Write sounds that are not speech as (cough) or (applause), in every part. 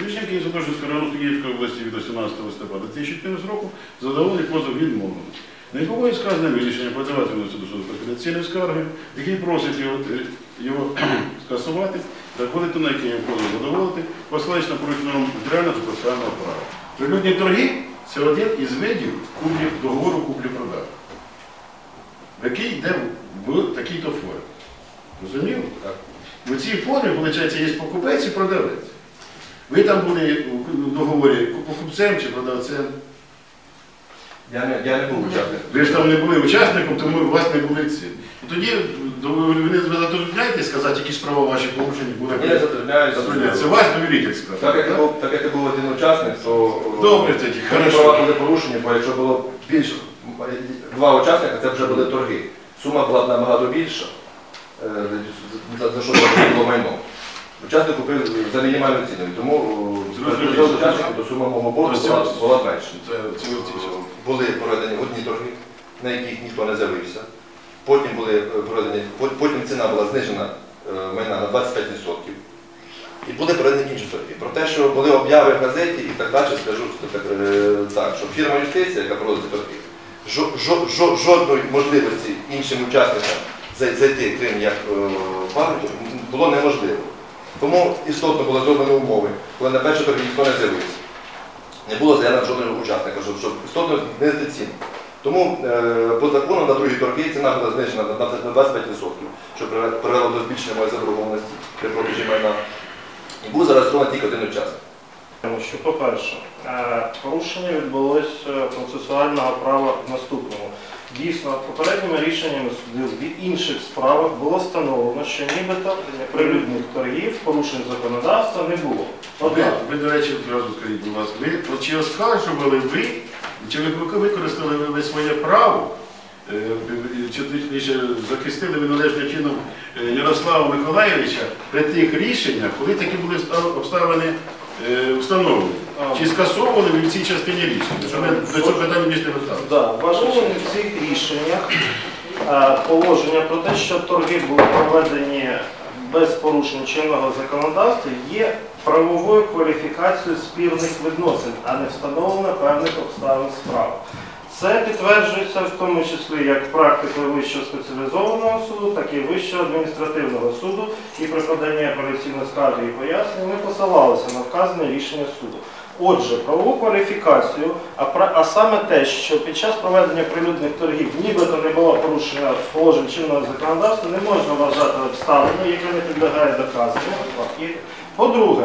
Рішення Києво-Святошинського району Київської області від 18 листопада 2014 року задоволений позов відмовлено. Якому сказане рішення подавати виносить до суду конфіденційної скарги, який просить його, його (clears throat) скасувати, заходити на який позов задоволити, посилаючи на порушення матеріального та процесуального права. Прилюдні торги це один із видів куплі, договору куплі-продажу, який йде в такій-то формі. Розуміло? Так. В цій формі, виходить, є покупець і продавець. Ви там були у договорі покупцем чи продавцем. Я не, я не був учасником. Ви ж там не були учасником, тому у вас не були ці. Тоді до- ви ви затрудняєте сказати, які справа ваші порушені були. Я затрудняюсь. Це ваш довіритель сказав. Так як, я був, так як я був один учасник, то е, Добре тоді, мої хорошо. права були порушені, бо якщо було більше два учасника, це вже були торги. Сума була б набагато більша, е, за, за що було майно. Учасник купив за мінімальну ціну, і тому е, Зрозуміло. за учаснику, то сума мого боргу була, була менша. Це, це ви Були проведені одні торги, на яких ніхто не з'явився. Потім були е, проведені, пот- потім ціна була знижена е, майна на 25%. І були проведені інші торги. Про те, що були обяви в газеті і так далі, скажу так, е, так, що фірма юстиція, яка проводить ці торги, жо- жо- жо- жодної можливості іншим учасникам зай- зайти, крім як е, було неможливо. Тому істотно були зроблені умови, коли на перші торги ніхто не з'явився. Не було заявлено жодного учасника, щоб, щоб істотно знизити ціну. Тому е, по закону на другі торги ціна була знижена на 25%, що привело до збільшення моєї заборгованості при продажі майна. І був зареєстрований тільки один учасник. Що, по-перше, е, порушення відбулось е, процесуального права в наступному. Дійсно, попередніми рішеннями судів в інших справах було встановлено, що нібито прилюдних торгів, порушень законодавства не було. Однак, ви, до речі, одразу скажіть, будь ласка, ви чи оскаржували ви, чи ви використали ви своє право, е, чи захистили ви належним чином е, Ярослава Миколаєвича при тих рішеннях, коли такі були обставини встановлені? Чи скасовані ви в цій частині рішення? Що ми до цього питання більше не верталися? да, важливо в цих рішеннях е, положення про те, що торги були проведені без порушень чинного законодавства, є правовою кваліфікацією спірних відносин, а не встановлено певних обставин справи. Це підтверджується в тому числі як практикою Вищого спеціалізованого суду, так і Вищого адміністративного суду. І при поданні апеляційної скарги і пояснень ми посилалися на вказане рішення суду. Отже, правову кваліфікацію, а, а саме те, що під час проведення прилюдних торгів нібито не було порушення положень чинного законодавства, не можна вважати обставиною, яке не підлягає доказанню. По-друге,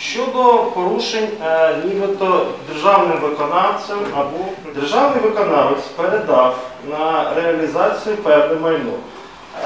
щодо порушень е, нібито державним виконавцем або державний виконавець передав на реалізацію певне майно.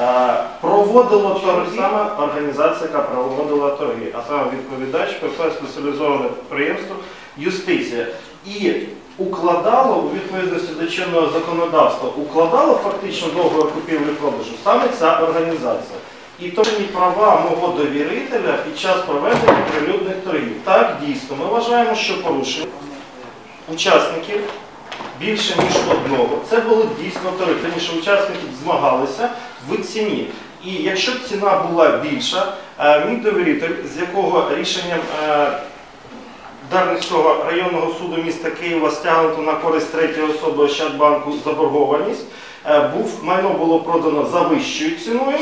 Е, Проводило торги саме організація, яка проводила торги, а саме відповідач ПП спеціалізоване підприємство юстиція. І укладало у відповідності до чинного законодавства, укладало фактично договір купівлі-продажу саме ця організація. І тому права мого довірителя під час проведення прилюдних торгів. Так, дійсно, ми вважаємо, що порушення учасників більше ніж одного. Це були дійсно торги, тому що учасники змагалися в ціні. І якщо б ціна була більша, е, мій довіритель, з якого рішенням е, Дарницького районного суду міста Києва стягнуто на користь третьої особи Ощадбанку заборгованість, е, був майно було продано за вищою ціною,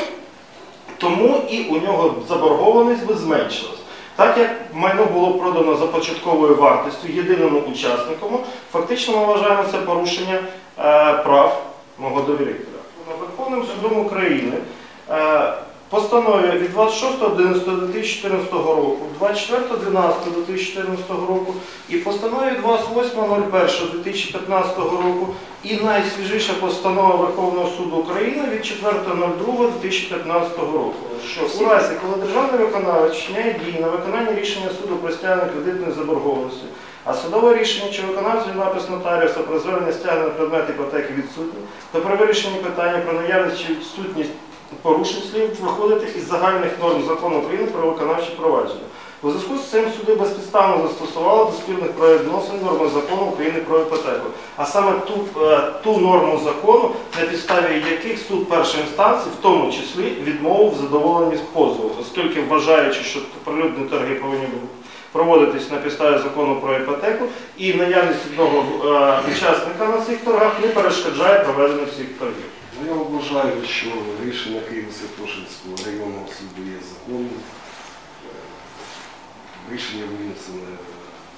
тому і у нього заборгованість би зменшилась. Так як майно було продано за початковою вартістю єдиному учаснику, фактично ми вважаємо це порушення е, прав мого довірителя. Верховним судом України е, постанові від 26.11.2014 року, 24.12.2014 року і постанові 28.01.2015 року. І найсвіжіша постанова Верховного суду України від 4.02.2015 року, що у разі, коли державний виконавець вчиняє дії на виконання рішення суду про стягнення кредитної заборгованості, а судове рішення чи виконавців напис нотаріуса про звернення стягнення предмет іпотеки відсутні, то при вирішенні питання про наявність чи відсутність порушень слід виходити із загальних норм закону України про виконавче провадження. У зв'язку з цим суди безпідставно застосували до спільних правовідносин норми закону України про іпотеку, а саме ту, е, ту норму закону, на підставі яких суд першої інстанції, в тому числі, відмовив задоволеність позову, оскільки вважаючи, що прилюдні торги повинні проводитись на підставі закону про іпотеку, і наявність одного е, учасника на цих торгах не перешкоджає проведенню цих торгів. Я вважаю, що рішення Києво-Святошинського районного суду є законним. Е, Рішення винесене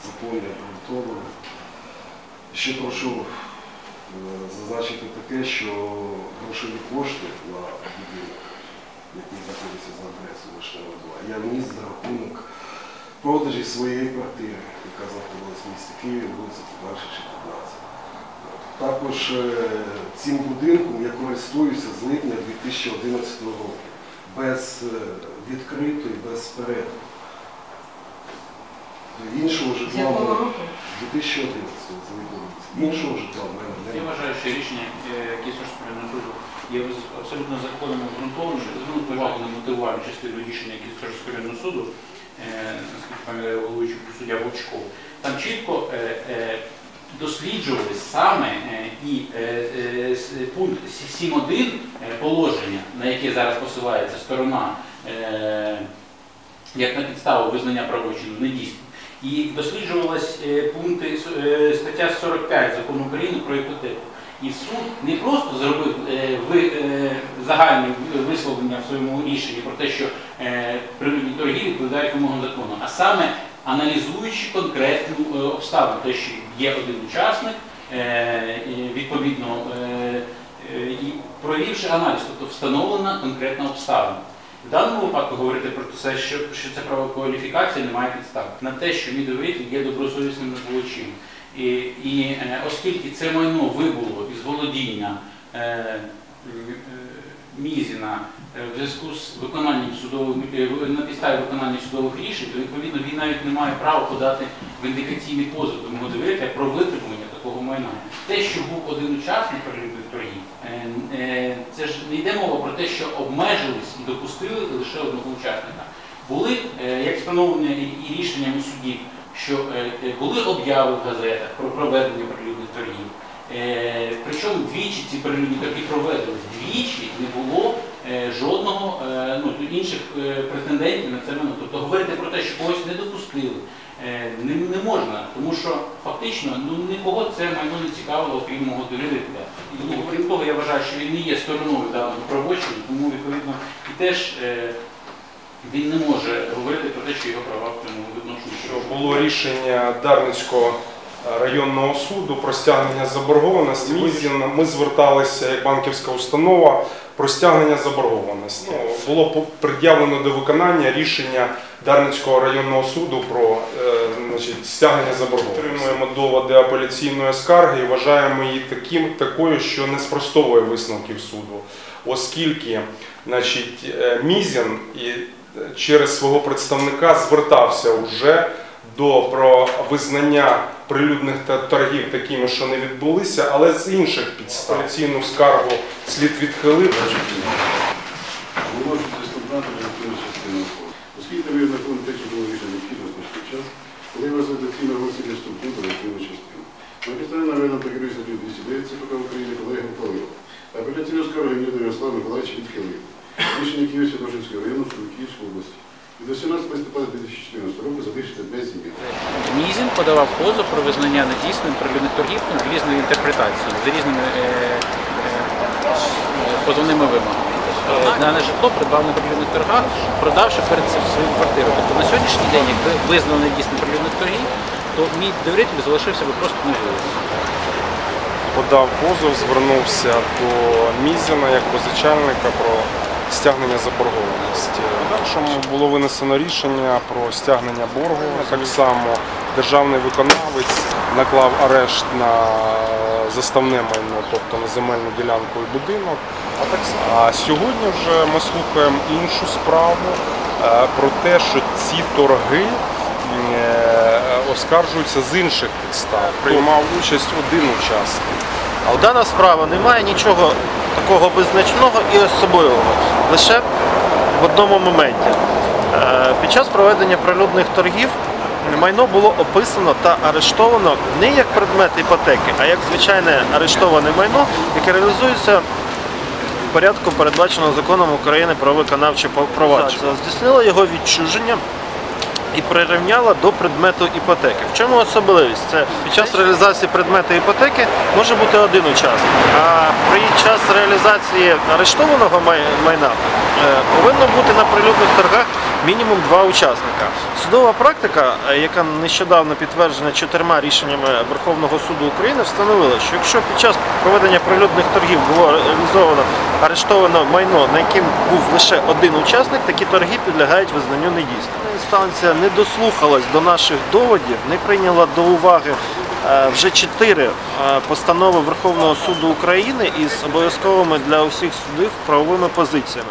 законне, обґрунтоване. Ще прошу е, зазначити таке, що грошові кошти на будинок, який знаходиться за адресою Вишнева 2, я вніс за рахунок продажі своєї квартири, яка знаходилась в місті Києві, вулиця Подальша, 15. Також е, цим будинком я користуюся з липня 2011 року, без е, відкрито і без перерву. Іншого житла року? 2011 з липня. Іншого житла в мене Я вважаю, що рішення Київського суду є абсолютно законним обґрунтованим. Звернути увагу на мотивувальну частину рішення районного суду, е, наскільки пам'ятаю головуючий суддя Вовчков. Там чітко е, е, досліджували саме е, і е, е, пункт 7.1 е, положення, на яке зараз посилається сторона, як на підставу визнання правочину, не дійсно. І досліджувалась е, пункти стаття 45 закону України про іпотеку. І суд не просто зробив загальне висловлення в своєму рішенні про те, що природні торги відповідають вимогам закону, а саме аналізуючи конкретну е, обставину, те, що є один учасник, е, відповідно, е, і провівши аналіз, тобто встановлена конкретна обставина. В даному випадку говорити про те, що, що це правокваліфікація немає підстав. На те, що мій довіритель є добросовісним набувачем. І, і оскільки це майно вибуло із володіння е, е, Мізіна е, в зв'язку з виконанням судових е, на підставі виконання судових рішень, то відповідно він навіть не має права подати віндикаційний позов до мого довірителя про витримання такого майна. Те, що був один учасник природних торгів, е, це ж не йде мова про те, що обмежились і допустили лише одного учасника. Були, як встановлено і рішеннями судів, що були обяви в газетах про проведення прилюдних торгів. Е, Причому двічі ці прилюдні торги проведені. Двічі не було е, жодного е, ну, інших претендентів на це майно. Тобто говорити про те, що когось не допустили, не, не можна, тому що фактично ну, нікого це майно не цікавило, окрім мого довірителя. Ну, крім того, я вважаю, що він не є стороною даного правочину, тому відповідно і теж він не може говорити про те, що його права в цьому відношенні. що було рішення Дарницького районного суду про стягнення заборгованості. Мізін ми зверталися як банківська установа про стягнення заборгованості. Ну, було пред'явлено до виконання рішення Дарницького районного суду про е, значить, стягнення заборгованості. Отримуємо доводи апеляційної скарги і вважаємо її таким, такою, що не спростовує висновків суду, оскільки значить, е, Мізін і е, через свого представника звертався вже до про визнання прилюдних та- торгів такими, що не відбулися, але з інших підстав. Апеляційну скаргу слід відхилити. Ви. Оскільки ви на тому течі було рішення необхідно знайти час, коли вас доцільно оголосили структуру до реактивну частину. На підставі наведено та керує 209 ЦПК України колеги ухвалив. Апеляційну скаргу Гнєда Ярослава відхилив. Рішення Києво-Святошинського району суду Київської області. 18 листопада 2014 року залишити без змін. Мізін подавав позов про визнання недійсним прилюдних торгів з різною інтерпретацією, з різними е, е, позовними вимогами. Дане житло придбав на прилюдних торгах, продавши перед цим свою квартиру. Тобто на сьогоднішній день, якби визнано недійсним прилюдних торгів, то мій довіритель залишився би просто на вулиці. Подав позов, звернувся до Мізіна як позичальника про стягнення заборгованості. В подальшому було винесено рішення про стягнення боргу. Так само державний виконавець наклав арешт на заставне майно, тобто на земельну ділянку і будинок. А, сьогодні вже ми слухаємо іншу справу е, про те, що ці торги е, оскаржуються з інших підстав. Приймав участь один учасник. А дана справа не має нічого такого визначного і особливого. Лише в одному моменті. Е, Під час проведення прилюдних торгів майно було описано та арештовано не як предмет іпотеки, а як звичайне арештоване майно, яке реалізується в порядку, передбаченого законом України про виконавче провадження. Здійснило його відчуження і прирівняла до предмету іпотеки. В чому особливість? Це під час реалізації предмету іпотеки може бути один учасник, а при час реалізації арештованого майна е, повинно бути на прилюдних торгах мінімум два учасника. Судова практика, е, яка нещодавно підтверджена чотирма рішеннями Верховного суду України, встановила, що якщо під час проведення прилюдних торгів було реалізовано арештовано майно, на яким був лише один учасник, такі торги підлягають визнанню недійсними. Інстанція не дослухалась до наших доводів, не прийняла до уваги е, вже чотири е, постанови Верховного суду України із обов'язковими для усіх судів правовими позиціями.